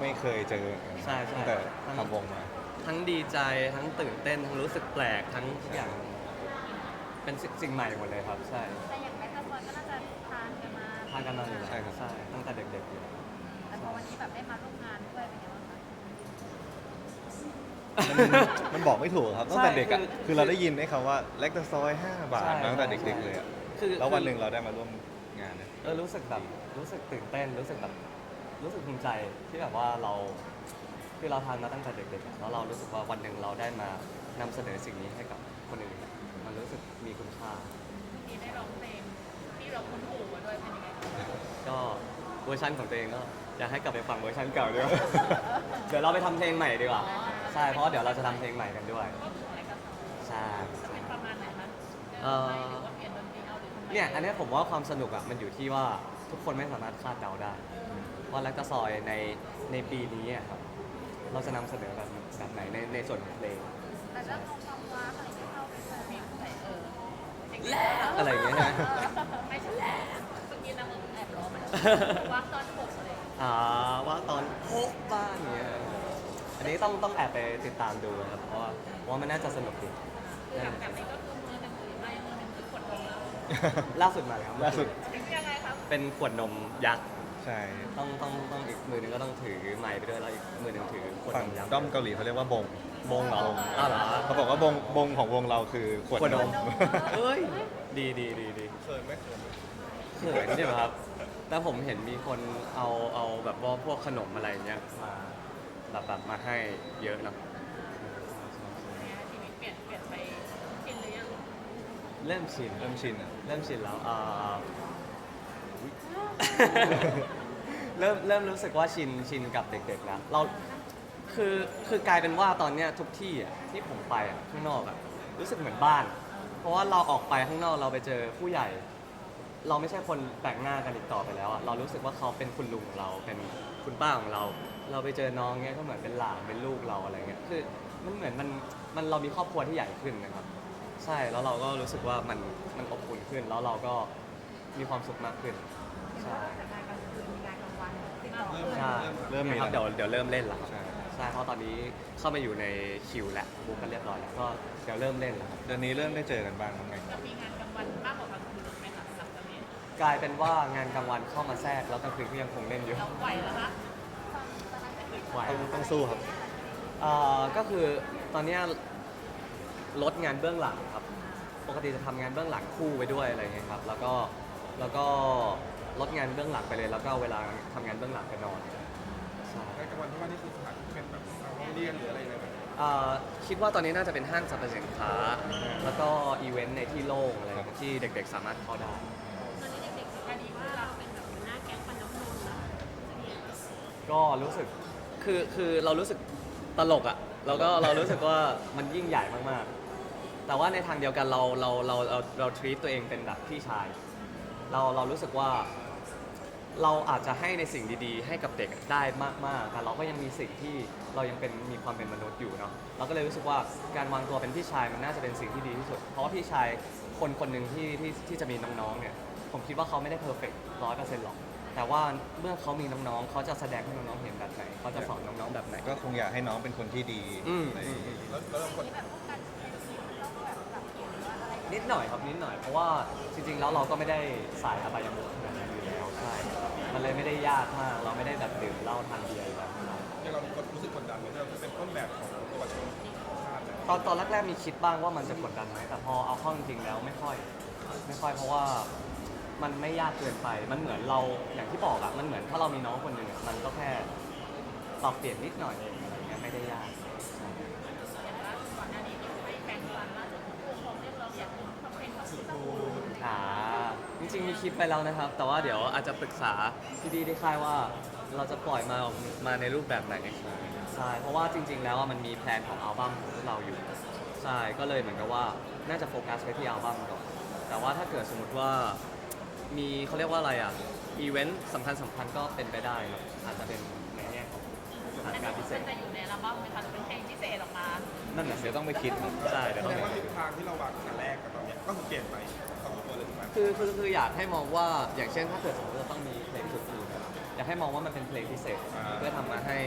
ไม่เคยเจอใช่ใช่ ตั้งแต่ทำวงมา ทั้งดีใจทั้งตื่นเต้น ทั้งรู้สึกแปลกทั้งทุกอย่าง เป็นสิ่งสิ่งใหม่หมดเลยครับใช่แต่อย่างแมกกาซอยก็น่าจะทานกันมาทางกันมาอยู่แล้วใช่ครับ ใช่ตั้งแต่เด็กๆอยู่แล้ว แต่พอวันนี้แบบได้มาร่วมงานด้วยเป็นไงบ้างคะมันมันบอกไม่ถูกครับตั้งแต่เด็กอะใช่คือคือเราได้ยินไอ้คำว่าเล็กตะซอย5บาทใช่มาตั้งแต่ใช่ เด็ก ๆ เลยอะคือแล้ววันหนึ่งเราได้มาร่วมงานเนี่ย เออรู้สึกแบบรู้สึกตื่นเต้นรู้สึกแบบ รู้สึกภูมิใจที่แบบว่าเราคือเราทำมาตั้งแต่เด็กๆอะแล้วเรารู้สึกว่าวันหนึ่งเราได้มานำเสนอสิ่งนี้ให้กับคนอื่นอะมันรู้สึกมีคุณค่า มีได้ร้องเพลงที่เราคุ้นหูมาด้วยเป็นยังไงคะก็เวอร์ชันของตัวเองก็อยากให้กลับไปฟังเวอร์ชันเก่าด้วย เดี๋ยวเราไปทำเพลงใหม่ดีกว่าใช่เพราะว่าเดี๋ยวเราจะทำเพลงใหม่กันด้วยก็คือแมกกาซอยใช่ จะเป็นประมาณไหนคะเอ่อหรือว่าเปลี่ยนดนตรีเอาหรือทำไมเนี่ยอันเนี้ยผมว่าความสนุกอะมันอยู่ที่ว่าทุกคนไม่สามารถคาดเดาได้ ว่าแลกตะซอยในในปีนี้อะครับ เราจะนำเสนอแบบแบบไหนในในส่วนของเพลง แต่เรื่องของความว้าอะไรที่เข้าไปเจอมีใส่เอออะไรอย่างเงี้ยใช่ไหมไม่ใช่แหละเมื่อกี้นางแอบร้องมันว้าตอนหกอะไรอ่าว่าตอนโฮกบ้านเนี้ยอันนี้ต้องต้องแอบไปติดตามดูนะครับ เพราะว่าเพราะว่ามันน่าจะสนุกดีคือหลังจากนี้ก็คือมือหนึ่งถือไม้มือหนึ่งถือขวดนมแล้วล่าสุดมาแล้วล่าสุด เป็นยังไงครับเป็นขวดนมยักษ์ ใช่ต้องต้องต้องอีกมือหนึงก็ต้องถือไม้ไปด้วยแล้วอีกมือหนึงถือขวดฝั่งนมยักษ์ ด้อมเกาหลีเขาเรียกว่าบงบงเหรออ้าวเหรอ เขาบอกว่าบงบงของวงเราคือขวดขวดนนมม เอ้ยดีดีดีดีเขินไหมเขินเขินใช่ไหมครับแล้วผมเห็นมีคนเอาเอาแบบว่าพวกขนมอะไรเงี้ยมาแบบแบบมาให้เยอะเนอะชีวิตเปลี่ยนเปลี่ยนไปชินหรือยังเริ่มชินเริ่มชินอะ เริ่มชินแล้วอ่า เริ่มเริ่มรู้สึกว่าชินชินกับเด็กๆแล้วเราคือคือกลายเป็นว่าตอนเนี้ยทุกที่อะที่ผมไปอะข้างนอกอะรู้สึกเหมือนบ้าน เพราะว่าเราออกไปข้างนอกเราไปเจอผู้ใหญ่ เราไม่ใช่คนแปลกหน้ากันอีกต่อไปแล้วอะเรารู้สึกว่าเขาเป็นคุณลุงของเราเป็นคุณป้าของเรา เราไปเจอน้องเงี้ยก็เหมือนเป็นหลานเป็นลูกเราอะไรเงี้ยคือมันเหมือนมันมันเรามีครอบครัวที่ใหญ่ขึ้นนะครับ ใช่แล้วเราก็รู้สึกว่ามันมันอบอุ่นขึ้น แล้วเราก็มีความสุขมากขึ้นใช่ ใช่เริ่มมีครับแล้วเดี๋ยวเดี๋ยวเริ่มเล่นแล้วใช่ใช่เพราะตอนนี้เข้ามาอยู่ในคิวแล้วบุ๊กกันเรียบร้อยแล้วก็เดี๋ยวเริ่มเล่นแล้วครับเดือนนี้เริ่มได้เจอกันบ้างยังไงจะมีงานกลางวันมากกว่ากลางคืนไหมคะหลังจากนี้กลายเป็นว่างานกลางวันเข้ามาแทรกแล้วกลางคืนก็ยังคงเล่นอยู่เราไหวแล้วคะไหว ต้องต้องสู้ครับ เอ่อก็คือตอนเนี้ยลดงานเบื้องหลังครับ ปกติจะทำงานเบื้องหลังคู่ไปด้วยอะไรเงี้ยครับ แล้วก็แล้วก็ ลดงานเบื้องหลังไปเลย แล้วก็เอาเวลาทำงานเบื้องหลังไปนอนใช่ในกลางวันที่ว่านี่คือสถานที่เป็นแบบโรงเรียนหรืออะไรเลยไหมเอ่อคิดว่าตอนนี้น่าจะเป็นห้างสรรพสินค้า แล้วก็อีเวนต์ในที่โล่งอะไรเงี้ยที่เด็กๆ สามารถเข้าได้ ตอนนี้เด็กๆอันนี้ว่าเราเป็นแบบหัวหน้าแก๊งฟันน้ำนมแล้วก็รู้สึก คือ คือเรารู้สึกตลกอะ่ะแล้วก็เรารู้สึกว่ามันยิ่งใหญ่มากๆ แต่ว่าในทางเดียวกันเรา เรา เรา เราเราทรีตตัวเองเป็นแบบพี่ชาย เรา เรารู้สึกว่า เราอาจจะให้ในสิ่งดีๆ ให้กับเด็กได้มากๆ แต่เราก็ยังมีสิ่งที่เรายังเป็นมีความเป็นมนุษย์อยู่เนาะ เราก็เลยรู้สึกว่าการวางตัวเป็นพี่ชายมันน่าจะเป็นสิ่งที่ดีที่สุด เพราะว่าพี่ชายคนคนหนึ่งที่ที่ที่จะมีน้องๆ เนี่ย ผมคิดว่าเขาไม่ได้เพอร์เฟกต์ร้อยเปอร์เซ็นต์หรอก แต่ว่าเมื่อเขามีน้องๆ เขาจะแสดงให้น้องๆ เห็นแบบไหน เขาจะสอนน้องๆ แบบไหน ก็คงอยากให้น้องเป็นคนที่ดีอืมอะไรอย่างงี้แล้วแล้วเรากดนี่แบบพวกการใช้ชีวิตต้องแบบปรับเปลี่ยนหรือว่าอะไรนิดหน่อยครับนิดหน่อย เพราะว่าจริงๆ แล้วเราก็ไม่ได้สายอบายมุข มันเลยไม่ได้ยากมาก เราไม่ได้แบบดื่มเหล้าทานเบียร์แบบนั้นเนี่ยเรากดรู้สึกกดดันไหมที่เราจะเป็นต้นแบบของเยาวชนชาตินะตอนตอนแรกๆมีคิดบ้างว่ามันจะกดดันไหมแต่พอเอาเข้าจริงๆแล้วไม่ค่อย ไม่ค่อยเพราะว่ามันไม่ยากเกินไป มันเหมือนเราอย่างที่บอกอะมันเหมือนถ้าเรามีน้องคนหนึ่งอะมันก็แค่ปรับเปลี่ยนนิดหน่อยเองอะไรเงี้ยไม่ได้ยาก อย่างล่าสุดก่อนหน้านี้ที่ให้แฟนฟันล่าสุดผู้ปกครองเรียกร้องอยากให้ทำเพลงเขาสู้อ่า จริงๆมีคิดไปแล้วนะครับ แต่ว่าเดี๋ยวอาจจะปรึกษาพี่ดีที่ค่ายว่าเราจะปล่อยมาออกมาในรูปแบบไหนใช่เพราะว่าจริง ๆ แล้วอะมันมีแพลนของอัลบั้มของพวกเราอยู่ใช่ก็เลยเหมือนกับว่าน่าจะโฟกัสไปที่อัลบั้มก่อนแต่ว่าถ้าเกิดสมมติว่ามีเขาเรียกว่าอะไรอะอีเวนต์สำคัญสำคัญๆก็เป็นไปได้ครับอาจจะเป็นในแง่ของสถานการณ์พิเศษจะอยู่ในอัลบั้มไหมคะหรือเป็นเพลงพิเศษออกมานั่นแหละเดี๋ยวต้องไปคิดครับ ใช่เดี๋ยวแสต้องดงไปว่าทิศทางที่เราวางตั้งแต่แรกกับตอนเนี้ยก็คือเปลี่ยนไปพอสม ควรเลยถูกไหมคือคือคืออยากให้มองว่าอย่างเช่นถ้าเกิดสมมติจะต้องมีเพลงสุดอื่นอยากให้มองว่ามันเป็นเพลงพิเศษเพื่อทำมาให้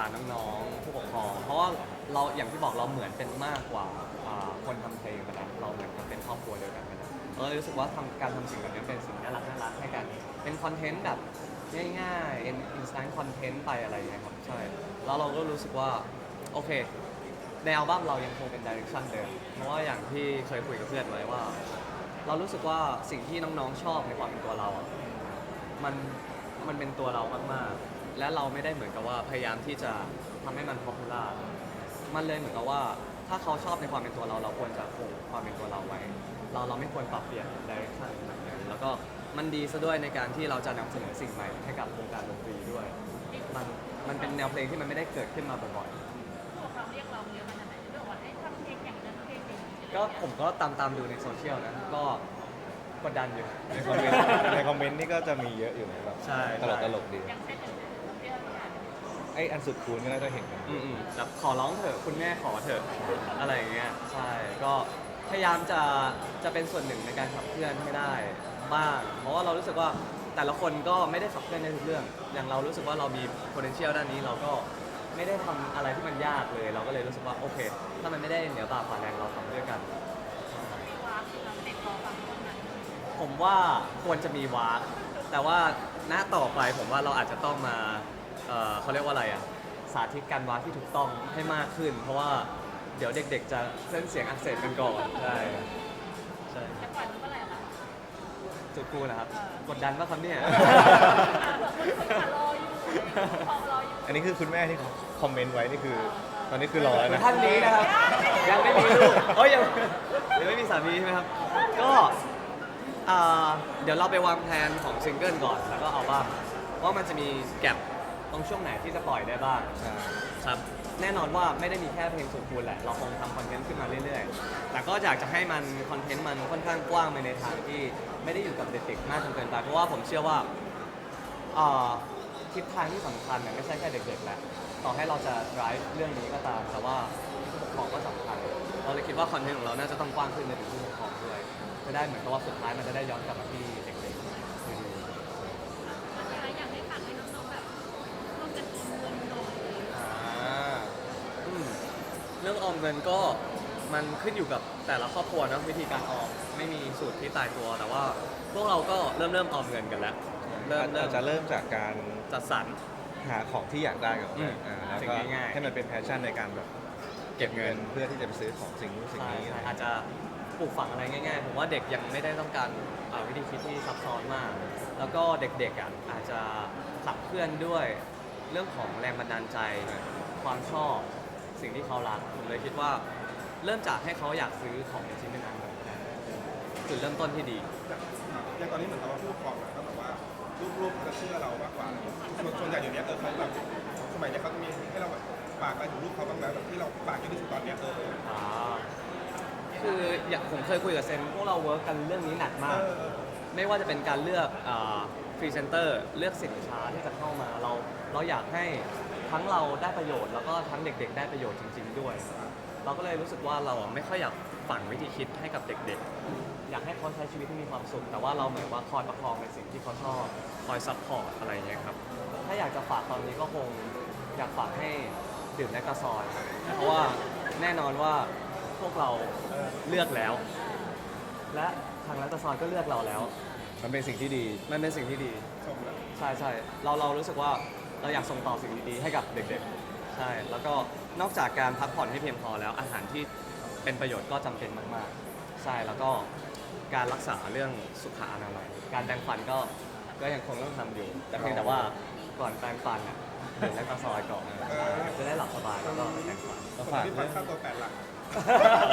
าน้องๆผู้ปกครองเพราะว่าเราอย่างที่บอกเราเหมือนเป็นมากกว่าอ่าคนทำเพลงไปแล้วเราเหมือนกับเป็นครอบครัวเดียวกันไปแล้วเราเลยรู้สึกว่าทำการทำสิ่งแบบนี้เป็นสิ่งน่ารักน่ารักให้กันเป็นคอนเทนต์แบบง่ายๆ in instant content ไปอะไรอย่างเงี้ยครับใช่แล้วเราก็รู้สึกว่าโอเค ในอัลบั้มเรายังคงเป็นดิเรกชันเดิม เพราะว่าอย่างที่เคยคุยกับเพื่อนไว้ว่า เรารู้สึกว่าสิ่งที่น้องๆชอบในความเป็นตัวเราอะมันมันเป็นตัวเรามากๆ และเราไม่ได้เหมือนกับว่าพยายามที่จะทำให้มันพ o p u l a r มันเลยเหมือนกับว่า ถ้าเขาชอบในความเป็นตัวเรา เราควรจะคงความเป็นตัวเราไว้ เราเราไม่ควรปรับเปลี่ยนดิเรกชันแบบนั้นแล้วก็มันดีซะด้วยในการที่เราจะนำเสนอสิ่งใหม่ให้กับวงการดนตรีด้วย มันมันเป็นแนวเพลงที่มันไม่ได้เกิดขึ้นมาบ่อยๆ ก็ผมก็ตามตามดูในโซเชียลนะก็กดดันอยู่ ในคอมเมนต์ในคอมเมนต์นี่ก็จะมีเยอะอยู่นะแบบใช่ ตลกตลกดีอย่างเช่นอย่างนั้นที่เราอ่านไออันสุดคูณก็น่าจะเห็นกันอืมๆแบบขอร้องเถอะคุณแม่ขอเถอะอะไรอย่างเงี้ยใช่ก็พยายามจะจะเป็นส่วนหนึ่งในการขับเคลื่อนให้ได้บ้างเพราะว่าเรารู้สึกว่าแต่ละคนก็ไม่ได้ขับเคลื่อนในทุกเรื่อง อย่างเรารู้สึกว่าเรามี potential ด้านนี้เราก็ ไม่ได้ทำอะไรที่มันยากเลย เราก็เลยรู้สึกว่าโอเค ถ้ามันไม่ได้เหนือบ่าฝ่าแรงเราทำด้วยกันที่ว่าคือเราเด็กรอฟังคนนั้นผมว่าควรจะมีวากแต่ว่าณต่อไปผมว่าเราอาจจะต้องมาเอ่อเขาเรียกว่าอะไรอะสาธิตการวากที่ถูกต้องให้มากขึ้น เพราะว่าเดี๋ยวเด็กๆ จะเส้นเสียงอักเสบกันก่อนใช่ใช่จะปล่อยมันเมื่อไหร่ล่ะจุดกูนะครับ กดดันป่ะครับเนี่ยรออยู่พอรอ อยู่อันนี้คือคุณแม่ที่คอมเมนต์ไว้นี่คือ ตอนนี้คือรอแล้วนะ ท่านนี้นะครับ ยังไม่มีลูกเอ้ยยังยังไม่มีสามีใช่ไหมครับ ก็อ่าเดี๋ยวเราไปวางแผนของซิงเกิลก่อน แล้วก็เอาบ้างว่ามันจะมีแก็บตรงช่วงไหนที่จะปล่อยได้บ้างใช่ครับแน่นอนว่าไม่ได้มีแค่เพลงสุดคูณแหละ เราคงทำคอนเทนต์ขึ้นมาเรื่อยๆ แต่ก็อยากจะให้มันคอนเทนต์มันค่อนข้างกว้างไปในทางที่ไม่ได้อยู่กับเด็กๆมากจนเกินไป เพราะว่าผมเชื่อว่าเอ่อ ทิศทางที่สำคัญเนี่ยไม่ใช่แค่เด็กๆแหละต่อให้เราจะ drive เรื่องนี้ก็ตาม แต่ว่าผู้ปกครองก็สำคัญ เราเลยคิดว่าคอนเทนต์ของเราน่าจะต้องกว้างขึ้นไปถึงผู้ปกครองด้วยจะได้เหมือนกับว่าสุดท้ายมันจะได้ย้อนกลับมาที่เด็กๆอยากให้ฝากให้น้องๆแบบร่วมกันออมเงินหน่อยอ่าอืมเรื่องออมเงินก็มันขึ้นอยู่กับแต่ละครอบครัวเนอะวิธีการออมไม่มีสูตรที่ตายตัว แต่ว่าพวกเราก็เริ่มเริ่มออมเงินกันแล้ว เริ่มเริ่อามจจะเริ่มจากการจัดสรร หาของที่อยากได้กับอืมอ่าแล้วสิ่ก็งง่ายๆ ให้มันเป็นแพชชั่นในการแบบเก็บเงินเพื่อที่จะไปซื้อของสิ่งนู้นสิ่งใช่นี้ใช่อาจจะปลูกฝังอะไรง่ายๆ ผมว่าเด็กยังไม่ได้ต้องการอ่าวิธีคิดที่ซับซ้อนมาก แล้วก็เด็กๆอะอาจจะขับเคลื่อนด้วยเรื่องของแรงบันดาลใจ ความชอบสิ่งที่เขารัก ผมเลยคิดว่า เริ่มจากให้เขาอยากซื้อของชิ้นหนึ่งอันจุดเริ่มต้นที่ดี อย่างตอนนี้เหมือนกับว่าผู้ปกครองอะก็แบบว่า ลูกๆจะเชื่อเรามากกว่าส่วนส่วนใหญ่อย่างเนี้ยเออเขาแบบสมัยเนี้ยเขาจะมีให้เราแบบฝากอะไรถึงลูกเขาบ้างไหมแบบที่เราฝากเยอะที่สุดตอนเนี้ยเอออ่าคืออย่างผมเคยคุยกับเซนพวกเราเวิร์กกันเรื่องนี้หนักมาก เออ ไม่ว่าจะเป็นการเลือกพรีเซนเตอร์เลือกสินค้าที่จะเข้ามาเรา เราอยากให้ทั้งเราได้ประโยชน์ แล้วก็ทั้งเด็กๆ ได้ประโยชน์จริง ๆ ด้วย เราก็เลยรู้สึกว่าเราอะไม่ค่อยอยาก ฝังวิธีคิดให้กับเด็กๆ อยากให้เขาใช้ชีวิตที่มีความสุข แต่ว่าเราเหมือนว่าคอยประคองในสิ่งที่เขาชอบ คอยซัพพอร์ตอะไรอย่างเงี้ยครับ ถ้าอยากจะฝากตอนนี้ก็คงอยากฝากให้ดื่มแลคตาซอยเพราะว่าแน่นอนว่าพวกเราเลือกแล้ว และทางแลคตาซอยก็เลือกเราแล้ว มันเป็นสิ่งที่ดี มันเป็นสิ่งที่ดี ชมแล้วใช่ใช่เราเรารู้สึกว่าเราอยากส่งต่อสิ่งดีๆให้กับเด็กๆ ใช่ แล้วก็นอกจากการพักผ่อนให้เพียงพอแล้วอาหารที่ เป็นประโยชน์ก็จำเป็นมากๆ ใช่แล้วก็การรักษาเรื่องสุขอนามัยการแปรงฟันก็ก็ยังคงต้องทำอยู่ แต่เพียงแต่ว่าก่อนแปรงฟันอะดื่มแลคตาซอยก่อนจะได้หลับสบายแล้วก็แปรงฟันเราคนฝากที่เรื่ฟัองค่าตัวแปดหลัก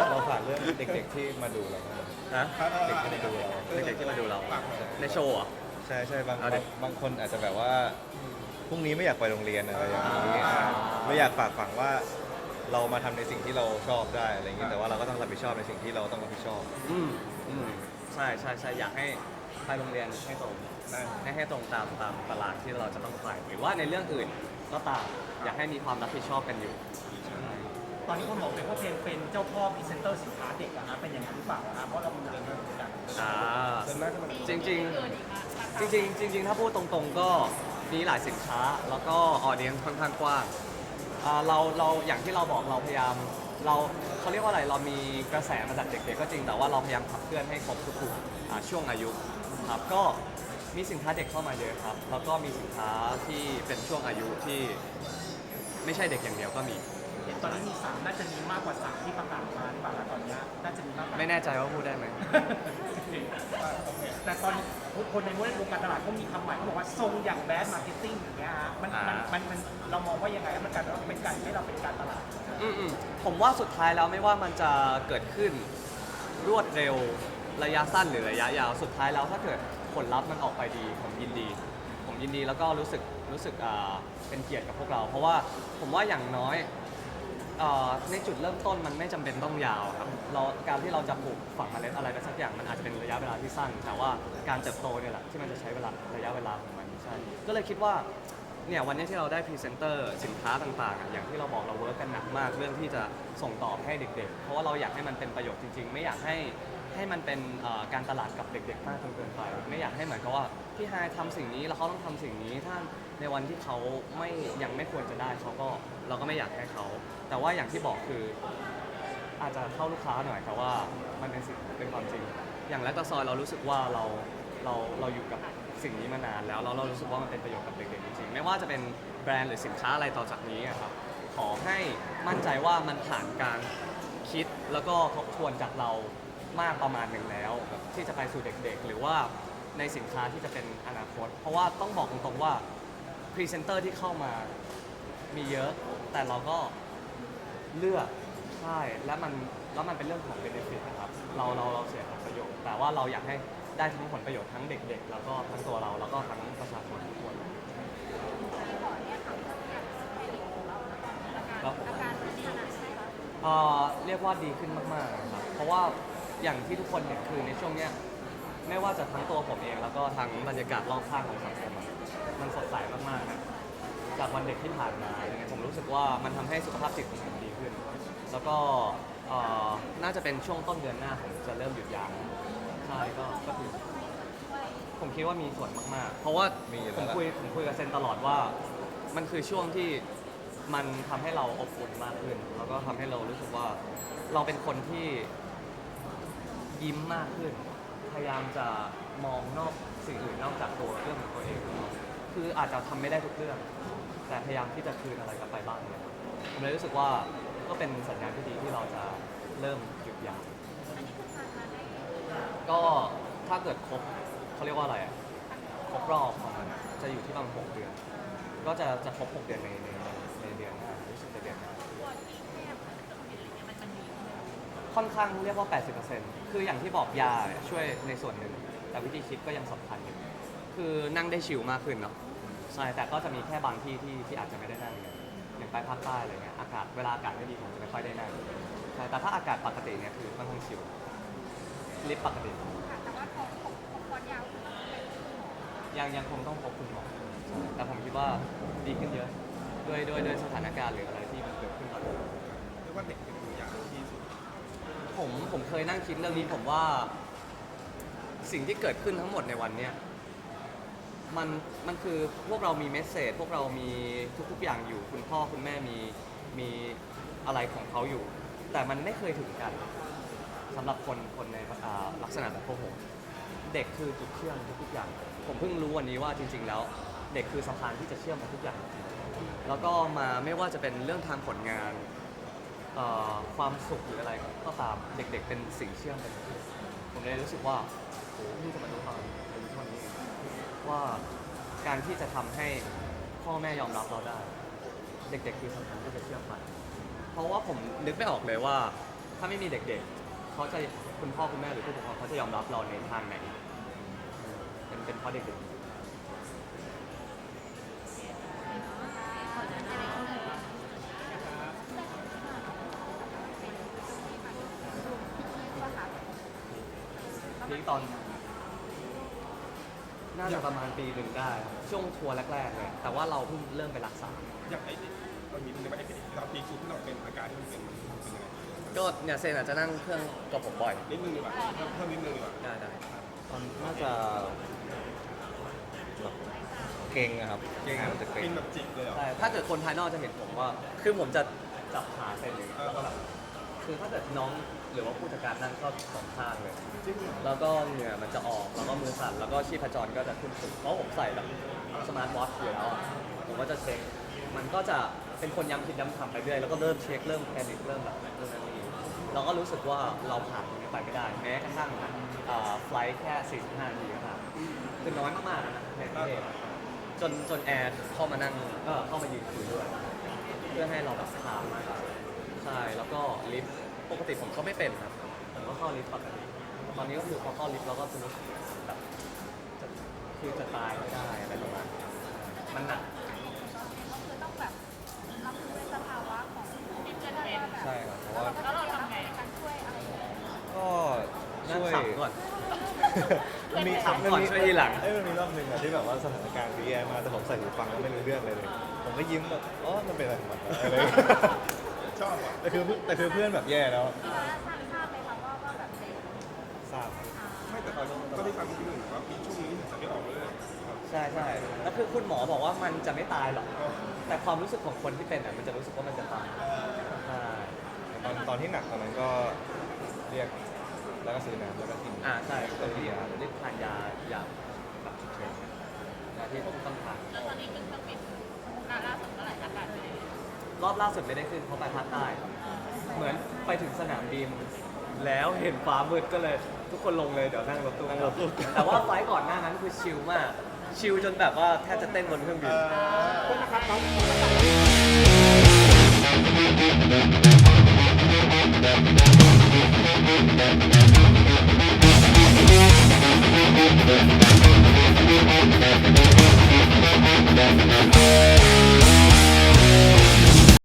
เราฝากเรื่องเด็กๆที่มาดูเราบ้างนะเด็กที่มาดูเราเด็กๆที่มาดูเราฝากหน่อยในโชว์เหรอใช่ใช่บางเอาดิ บางบางคนอาจจะแบบว่าพรุ่งนี้ไม่อยากไปโรงเรียนอะไรอย่างนี้อ่าไม่อยากฝากฝังว่า เรามาทำในสิ่งที่เราชอบได้อะไรอย่างนี้แต่ว่าเราก็ต้องรับผิดชอบในสิ่งที่เราต้องรับผิดชอบ อืมอืมใช่ใช่ใช่อยากให้ไปโรงเรียนให้ตรงได้ให้ให้ตรงตามตามตารางที่เราจะต้องไปหรือว่าในเรื่องอื่นก็ตามอยากให้มีความรับผิดชอบกันอยู่ ตอนนี้คนบอกเลยว่าเพนเป็นเจ้าพ่อพรีเซนเตอร์สินค้าเด็กอะฮะเป็นอย่างนั้นหรือเปล่าอะฮะเพราะเราเรียนมาเหมือนกันอ่าเดินหน้าขึ้นมาจริงจริงเกินอีกอะๆจริงๆจริงๆถ้าพูดตรงๆก็มีหลายสินค้าแล้วก็ออเดียนค่อนข้างกว้าง อ่าเราเราอย่างที่เราบอกเราพยายามเราเขาเรียกว่าอะไรเรามีกระแสมาจากเด็กๆก็จริงแต่ว่าเราพยายามขับเคลื่อนให้ครบทุกๆอ่าช่วงอายุครับก็มีสินค้าเด็กเข้ามาเยอะครับ แล้วก็มีสินค้าที่เป็นช่วงอายุที่ไม่ใช่เด็กอย่างเดียวก็มี เห็นตอนนี้มีสามน่าจะมีมากกว่าสามที่ประกาศมาหรือเปล่าแล้วตอนเนี้ยน่าจะมีมากกว่า ไม่แน่ใจว่าพูดได้ไหม แต่ตอนนี้คนในวงการตลาดเขามีคำใหม่เขาบอกว่าทรงอย่างแบดมาร์เก็ตติ้งอย่างเงี้ยฮะมันมันมันมันเรามองว่ายังไงมันการเป็นการให้เราเป็นการตลาด อืมอืมผมว่าสุดท้ายแล้วไม่ว่ามันจะเกิดขึ้นรวดเร็วระยะสั้นหรือระยะยาวสุดท้ายแล้วถ้าเกิดผลลัพธ์มันออกไปดีผมยินดี ผมยินดีแล้วก็รู้สึกรู้สึกอ่าเป็นเกียรติกับพวกเรา เพราะว่าผมว่าอย่างน้อย เอ่อในจุดเริ่มต้นมันไม่จำเป็นต้องยาวครับเราการที่เราจะปลูกฝังเมล็ดอะไรไปสักอย่างมันอาจจะเป็นระยะเวลาที่สั้น แต่ว่าการเติบโตเนี่ยแหละที่มันจะใช้เวลาระยะเวลาของมันใช่ก็เลยคิดว่าเนี่ยวันนี้ที่เราได้พรีเซนเตอร์สินค้าต่างๆอะอย่างที่เราบอกเราเวิร์กกันหนักมากเรื่องที่จะส่งต่อให้เด็ก ๆ เพราะว่าเราอยากให้มันเป็นประโยชน์จริง ๆ ไม่อยากให้ ให้มันเป็นเอ่อการตลาดกับเด็ก ๆ มากจนเกินไป ไม่อยากให้เหมือนกับว่าพี่ไฮายทำสิ่งนี้แล้วเขาต้องทำสิ่งนี้ถ้าในวันที่เขาไม่ยังไม่ควรจะได้เขาก็เราก็ไม่อยากให้เขา แต่ว่าอย่างที่บอกคือ อาจจะเข้าลูกค้าหน่อยแต่ว่ามันเป็นสิ่งเป็นความจริง อย่างแลคตาซอยเรารู้สึกว่าเราเราเราอยู่กับสิ่งนี้มานานแล้วแล้วเรารู้สึกว่ามันเป็นประโยชน์กับเด็กๆจริงๆไม่ว่าจะเป็นแบรนด์หรือสินค้าอะไรต่อจากนี้อะครับขอให้มั่นใจว่ามันผ่านการคิดแล้วก็ทบทวนจากเรา มากประมาณหนึ่งแล้วแบบที่จะไปสู่เด็กๆ หรือว่าในสินค้าที่จะเป็นอนาคต เพราะว่าต้องบอกตรงๆว่าพรีเซนเตอร์ที่เข้ามามีเยอะ แต่เราก็เลือกใช่แล้วมันแล้วมันเป็นเรื่องของ benefit นะครับเราเราเราเสียผลประโยชน์ แต่ว่าเราอยากให้ได้ทั้งผลประโยชน์ทั้งเด็ก ๆ แล้วก็ทั้งตัวเราแล้วก็ทั้งประชาชนทุกคนขอเนี่ยถามเรื่องการแพนิคของเราอาการอาการเป็นขนาดไหนคะเอ่อเรียกว่าดีขึ้นมากๆนะครับเพราะว่า อย่างที่ทุกคนเห็นคือในช่วงเนี้ยไม่ว่าจะทั้งตัวผมเอง แล้วก็ทั้งบรรยากาศรอบข้างของสังคมอะมันสดใสมากๆนะจากวันเด็กที่ผ่านมาอย่างเงี้ยผมรู้สึกว่ามันทำให้สุขภาพจิตของผมดีขึ้น แล้วก็เอ่อน่าจะเป็นช่วงต้นเดือนหน้าผมจะเริ่มหยุดยาใช่ก็ก็คือผมคิดว่ามีส่วนมากๆ เพราะว่ามีอยู่ผแล้วมล่ะ คุยผมคุยกับเซนตลอดว่า มันคือช่วงที่มันทำให้เราอบอุ่นมากขึ้น แล้วก็ทำให้เรารู้สึกว่าเราเป็นคนที่ ยิ้มมากขึ้น พยายามจะมองนอกสิ่งอื่นนอกจากตัวเรื่องของตัวเอง คืออาจจะทำไม่ได้ทุกเรื่อง แต่พยายามที่จะคืนอะไรกลับไปบ้างเนี่ยผมเลยรู้สึกว่าก็เป็นสัญญาณที่ดีที่เราจะเริ่มหยุดยาอันนี้คือทานมาได้ก็ถ้าเกิดครบเขาเรียกว่าอะไรอะครบรอบของมันอะจะอยู่ที่ประมาณหกเดือน ก็จะจะครบหกเดือนในใน ค่อนข้างเรียกว่า 80%คืออย่างที่บอกยาเนี่ยช่วยในส่วนหนึ่ง แต่วิธีคิดก็ยังสำคัญอยู่คือนั่งได้ชิลมากขึ้นเนาะใช่แต่ก็จะมีแค่บางที่ที่ที่อาจจะไม่ได้นั่งอย่างอย่างไปภาคใต้อะไรเงี้ยอากาศเวลาอากาศไม่ดีผมจะไม่ค่อยได้นั่งใช่แต่ถ้าอากาศปกติเนี่ยคือค่อนข้างชิลลิฟต์ปกติค่ะแต่ว่าของของของคอยาวคือเป็นคุณหมอยังยังคงต้องพบคุณหมอแต่ผมคิดว่าดีขึ้นเยอะด้วยด้วยด้วยสถานการณ์หรืออะไรที่มันเกิดขึ้นตอนนี้ เรียกว่าเด็ก ผมผมเคยนั่งคิดเรื่องนี้ผมว่า สิ่งที่เกิดขึ้นทั้งหมดในวันเนี้ยมันมันคือพวกเรามีเมสเซจพวกเรามีทุกๆอย่างอยู่ คุณพ่อคุณแม่มีมีอะไรของเขาอยู่ แต่มันไม่เคยถึงกันสำหรับคนคนในอ่าลักษณะแบบพวกผมเด็กคือจุดเชื่อมทุกๆอย่าง ผมเพิ่งรู้วันนี้ว่าจริง ๆ แล้ว เด็กคือสะพานที่จะเชื่อมทุกอย่าง แล้วก็มาไม่ว่าจะเป็นเรื่องทางผลงาน เอ่อความสุขหรืออะไรก็ตามเด็กๆเป็นสิ่งเชื่อมกันผมเลยรู้สึกว่าโอ้นี่จะมาดูตอนอายุเท่านี้เองว่าการที่จะทำให้พ่อแม่ยอมรับเราได้ เด็กๆคือสำคัญที่จะเชื่อมันเพราะว่าผมนึกไม่ออกเลยว่า ถ้าไม่มีเด็กๆเขาจะคุณพ่อคุณแม่หรือผู้ปกครองเขาจะยอมรับเราในทางไหนเป็นเป็นเพราะเด็กๆ ตอนน่าจะประมาณปีหนึ่งได้ครับช่วงทัวร์แรกๆเลยแต่ว่าเราเพิ่งเริ่มไปรักษา อย่างไอ้เรามีเรียกว่าไอ้ตอนปีชุดที่เราเป็นอาการที่มันเป็นเป็นยังไงก็เนี่ยเซนอาจจะนั่งเครื่องกับผมบ่อยนิดนึงดีกว่าเพิ่มเพิ่มนิดนึงดีกว่าได้ได้ตอนน่าจะแบบเก่งอะครับเก่งมันจะเก่กิงนแบบจิกเลยเหรอใช่ถ้าเกิดคนภายนอกจะเห็นผมว่า คือผมจะจับขาเส้นอย่างเงี้ยแล้วก็แบบ คือถ้าเกิดน้องหรือว่าผู้จัดการนั่งก็สองข้างเลย แล้วก็เหงื่อมันจะออก แล้วก็มือสั่น แล้วก็ชีพจรก็จะขึ้นสูงเพราะผมใส่แบบสมาร์ทวอทช์อยู่แล้วอะผมก็จะเช็ค มันก็จะเป็นคนย้ำคิดย้ำทำไปเรื่อย แล้วก็เริ่มเช็ค เริ่มแพนิคเริ่มแบบเริ่มนั่นนี่เราก็รู้สึกว่าเราผ่านตรงนี้ไปไม่ได้ แม้กระทั่งไฟล์แค่ 45นาทีก็ตามคือน้อยมากๆนะในประเทศจนจนแอร์เข้ามานั่งเออเข้ามายืนคุยด้วย เพื่อให้เราแบบคามมาก ใช่แล้วก็ลิฟต์ปกติผมก็ไม่เป็นครับผมก็เข้าลิฟต์ปกติตอนนี้ก็คือพอเข้าลิฟต์เราก็จะรู้สึกแบบจะคือจะตายไม่ได้อะไรประมาณนี้มันหนักก็คือต้องแบบรับมือในสภาวะของที่เกิดเป็นใช่ครับเพราะว่าแล้วเราทำไงในการช่วยอะไรอย่างเงี้ยก็นั่งช่วย ขำก่อนมันมีขำก่อนช่วยทีหลัง เอ้ยมันมีรอบหนึ่งอะที่แบบว่าสถานการณ์คือแย่มากแต่ผมใส่หูฟังแล้วไม่รู้เรื่องเลยเลย ผมก็ยิ้มแบบอ๋อมันเป็นอะไรของมันวะอะไรอย่างเงี้ย ชอบอะแต่คือแต่คือเพื่อนแบบแย่แล้วที่ว่าทราบทราบไหมคะว่าว่าแบบเป็นทราบอ่าไม่แต่ตอนนี้ก็มีความคิดหนึ่งว่าปีช่วงนี้จะไม่ออกเลยครับใช่ใช่แล้วคือคุณหมอบอกว่ามันจะไม่ตายหรอก แต่ความรู้สึกของคนที่เป็นอะมันจะรู้สึกว่ามันจะตายใช่ตอนตอนที่หนักตอนนั้นก็เรียกแล้วก็ซื้อน้ำแล้วก็กินอ่าใช่ก็รีบรีบทานยาอย่างแบบฉุกเฉินยาที่ต้องทานแล้วตอนนี้ขึ้นเครื่องบินนาล่าสุดเมื่อไหร่อาการเป็นยังไง รอบล่าสุดไม่ได้ขึ้นเพราะไปภาคใต้เหมือนไปถึงสนามบิน แล้วเห็นฟ้ามืดก็เลยทุกคนลงเลยเดี๋ยวนั่งรถตู้นั่งรถตู้แต่ว่าไฟก่อนหน้านั้นคือชิลมาก ชิลจนแบบว่าแทบจะเต้นบนเครื่องบิน Thank.